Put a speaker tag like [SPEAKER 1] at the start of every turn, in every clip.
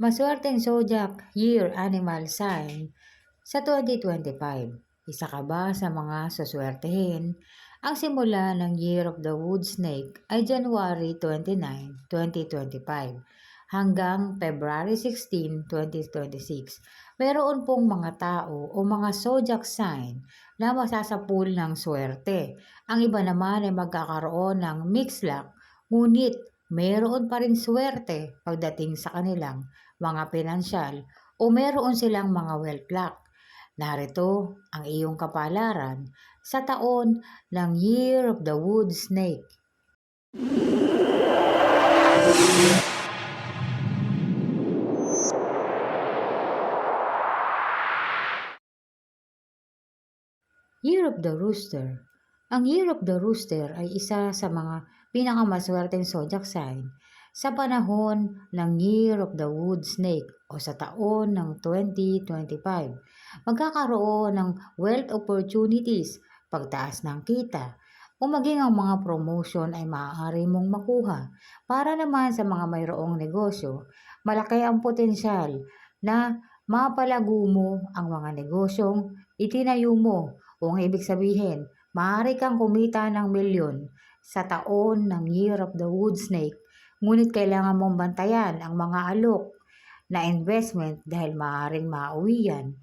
[SPEAKER 1] Maswerteng zodiac year animal sign sa 2025. Isa ka ba sa mga suswertehin? Ang simula ng Year of the Wood Snake ay January 29, 2025 hanggang February 16, 2026. Meron pong mga tao o mga zodiac sign na masasapul ng swerte. Ang iba naman ay magkakaroon ng mixed luck, ngunit meron pa rin swerte pagdating sa kanilang mga pinansyal o meron silang mga wealth luck. Narito ang iyong kapalaran sa taon ng Year of the Wood Snake. Year of the Rooster Ang Year of the Rooster ay isa sa mga pinakamaswerteng zodiac sign sa panahon ng Year of the Wood Snake o sa taon ng 2025. Magkakaroon ng wealth opportunities, pagtaas ng kita, o maging ang mga promotion ay maaari mong makuha. Para naman sa mga mayroong negosyo, malaki ang potensyal na mapalago mo ang mga negosyong itinayo mo o ang ibig sabihin, maaari kang kumita ng milyon sa taon ng Year of the Wood Snake Ngunit kailangan mong bantayan ang mga alok na investment dahil maaaring mauwi yan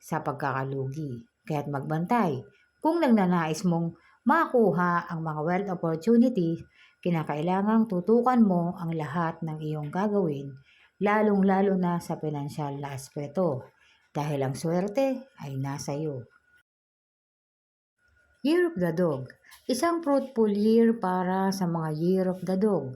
[SPEAKER 1] sa pagkakalugi. Kaya't magbantay. Kung nagnanais mong makuha ang mga wealth opportunity, kinakailangang tutukan mo ang lahat ng iyong gagawin, lalong-lalo na sa pinansyal na aspeto, dahil ang swerte ay nasa iyo. Year of the Dog Isang fruitful year para sa mga Year of the Dog.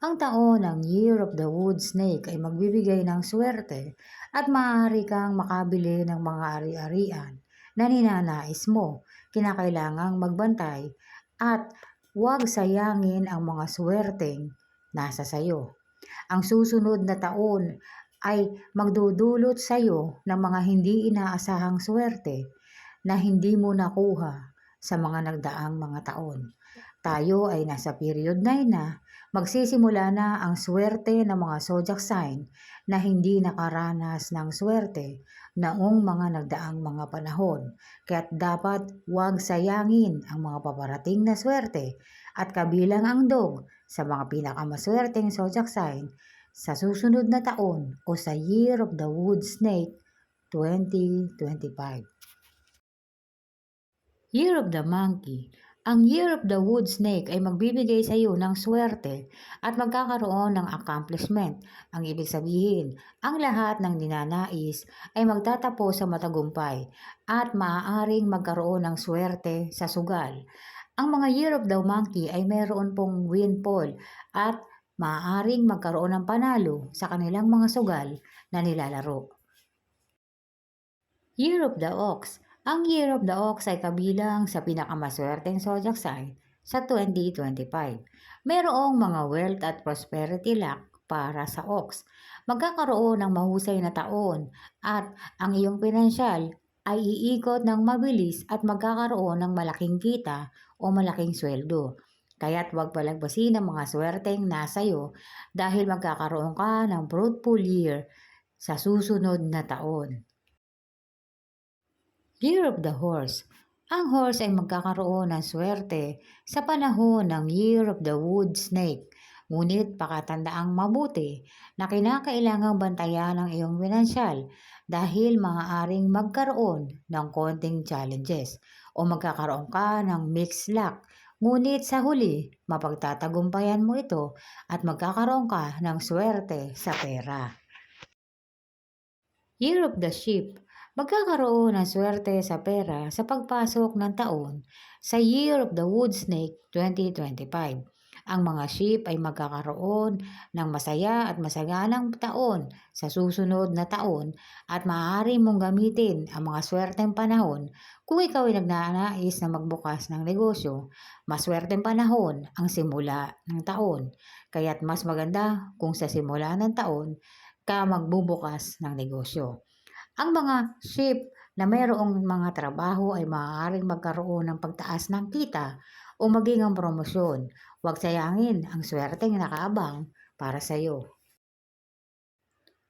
[SPEAKER 1] Ang taon ng Year of the Wood Snake ay magbibigay ng swerte at maaari kang makabili ng mga ari-arian na ninanais mo. Kinakailangang magbantay at huwag sayangin ang mga swerteng nasa sayo. Ang susunod na taon ay magdudulot sa iyo ng mga hindi inaasahang swerte na hindi mo nakuha sa mga nagdaang mga taon. Tayo ay nasa period 9 na Magsisimula na ang swerte ng mga zodiac sign na hindi nakaranas ng swerte naong mga nagdaang mga panahon. Kaya't dapat huwag sayangin ang mga paparating na swerte at kabilang ang dog sa mga pinakamaswerteng zodiac sign sa susunod na taon o sa Year of the Wood Snake 2025. Year of the Monkey ang Year of the Wood Snake ay magbibigay sa iyo ng swerte at magkakaroon ng accomplishment. Ang ibig sabihin, ang lahat ng ninanais ay magtatapos sa matagumpay at maaaring magkaroon ng swerte sa sugal. Ang mga Year of the Monkey ay mayroon pong windfall at maaaring magkaroon ng panalo sa kanilang mga sugal na nilalaro. Year of the Ox ang Year of the Ox ay kabilang sa pinakamaswerteng zodiac sign sa 2025. Merong mga wealth at prosperity luck para sa Ox. Magkakaroon ng mahusay na taon at ang iyong pinansyal ay iikot ng mabilis at magkakaroon ng malaking kita o malaking sweldo. Kaya't huwag palagpasin ang mga swerteng nasa iyo dahil magkakaroon ka ng fruitful year sa susunod na taon. Year of the Horse Ang horse ay magkakaroon ng swerte sa panahon ng Year of the Wood Snake. Ngunit pakatandaang mabuti na kinakailangang bantayan ang iyong pinansyal dahil maaaring magkaroon ng konting challenges o magkakaroon ka ng mixed luck. Ngunit sa huli, mapagtatagumpayan mo ito at magkakaroon ka ng swerte sa pera. Year of the Sheep magkakaroon ng swerte sa pera sa pagpasok ng taon sa Year of the Wood Snake 2025. Ang mga sheep ay magkakaroon ng masaya at masaganang taon sa susunod na taon at maaari mong gamitin ang mga swerteng panahon kung ikaw ay nagnanais na magbukas ng negosyo. Maswerteng panahon ang simula ng taon. Kaya't mas maganda kung sa simula ng taon ka magbubukas ng negosyo. Ang mga ship na mayroong mga trabaho ay maaaring magkaroon ng pagtaas ng kita o maging ang promosyon. Huwag sayangin ang swerteng nakaabang para sa iyo.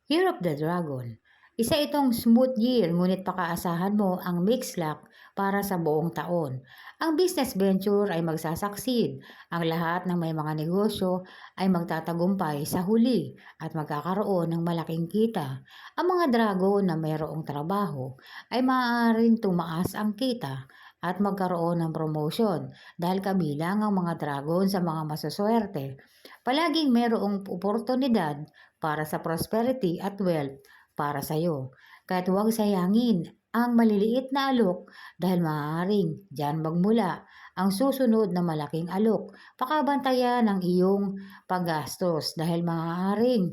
[SPEAKER 1] Year of the Dragon. Isa itong smooth year ngunit pakaasahan mo ang mixed luck para sa buong taon. Ang business venture ay magsasucceed. Ang lahat ng may mga negosyo ay magtatagumpay sa huli at magkakaroon ng malaking kita. Ang mga dragon na mayroong trabaho ay maaaring tumaas ang kita at magkaroon ng promotion dahil kabilang ang mga dragon sa mga masuswerte. Palaging mayroong oportunidad para sa prosperity at wealth para sa iyo. Kahit huwag sayangin ang maliliit na alok dahil maaaring diyan magmula ang susunod na malaking alok. Pakabantayan ang iyong paggastos dahil maaaring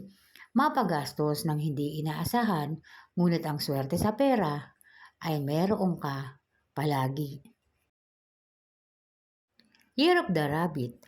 [SPEAKER 1] mapagastos ng hindi inaasahan ngunit ang swerte sa pera ay meron ka palagi. Year of the Rabbit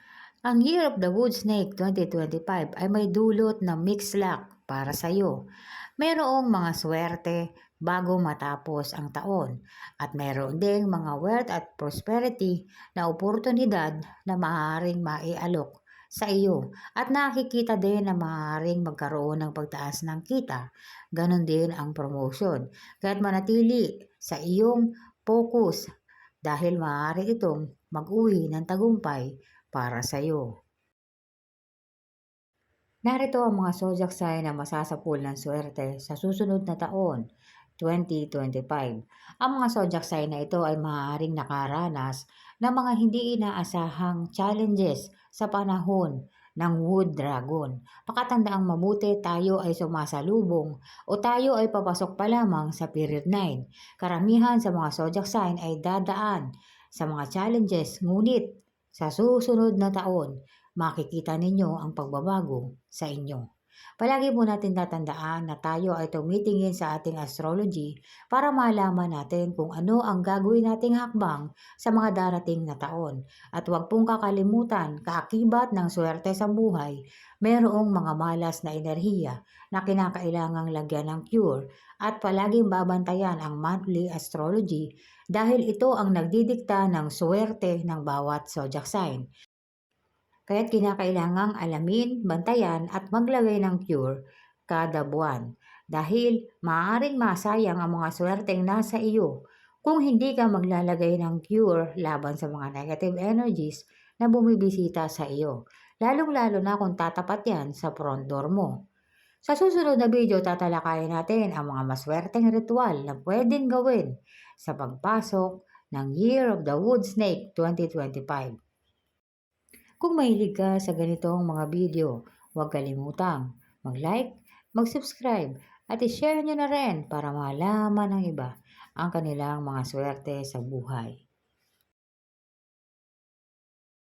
[SPEAKER 1] Ang Year of the Wood Snake 2025 ay may dulot ng mixed luck para sa iyo. Mayroong mga swerte bago matapos ang taon at mayroon ding mga wealth at prosperity na oportunidad na maaaring maialok sa iyo at nakikita din na maaaring magkaroon ng pagtaas ng kita. Ganon din ang promotion. Kaya't manatili sa iyong focus dahil maaari itong mag-uwi ng tagumpay para sa iyo. Narito ang mga zodiac sign na masasapul ng swerte sa susunod na taon, 2025. Ang mga zodiac sign na ito ay maaaring nakaranas ng mga hindi inaasahang challenges sa panahon ng Wood Dragon. Pakatandaang mabuti tayo ay sumasalubong o tayo ay papasok pa lamang sa period 9. Karamihan sa mga zodiac sign ay dadaan sa mga challenges ngunit sa susunod na taon makikita ninyo ang pagbabago sa inyo. Palagi po natin tatandaan na tayo ay tumitingin sa ating astrology para malaman natin kung ano ang gagawin nating hakbang sa mga darating na taon. At huwag pong kakalimutan, kaakibat ng swerte sa buhay, mayroong mga malas na enerhiya na kinakailangang lagyan ng cure at palaging babantayan ang monthly astrology dahil ito ang nagdidikta ng swerte ng bawat zodiac sign. Kaya't kinakailangang alamin, bantayan at maglagay ng cure kada buwan dahil maaaring masayang ang mga swerteng nasa iyo kung hindi ka maglalagay ng cure laban sa mga negative energies na bumibisita sa iyo, lalong-lalo na kung tatapat yan sa front door mo. Sa susunod na video, tatalakayin natin ang mga maswerteng ritual na pwedeng gawin sa pagpasok ng Year of the Wood Snake 2025. Kung mahilig ka sa ganitong mga video, huwag kalimutang mag-like, mag-subscribe at i-share nyo na rin para malaman ng iba ang kanilang mga swerte sa buhay.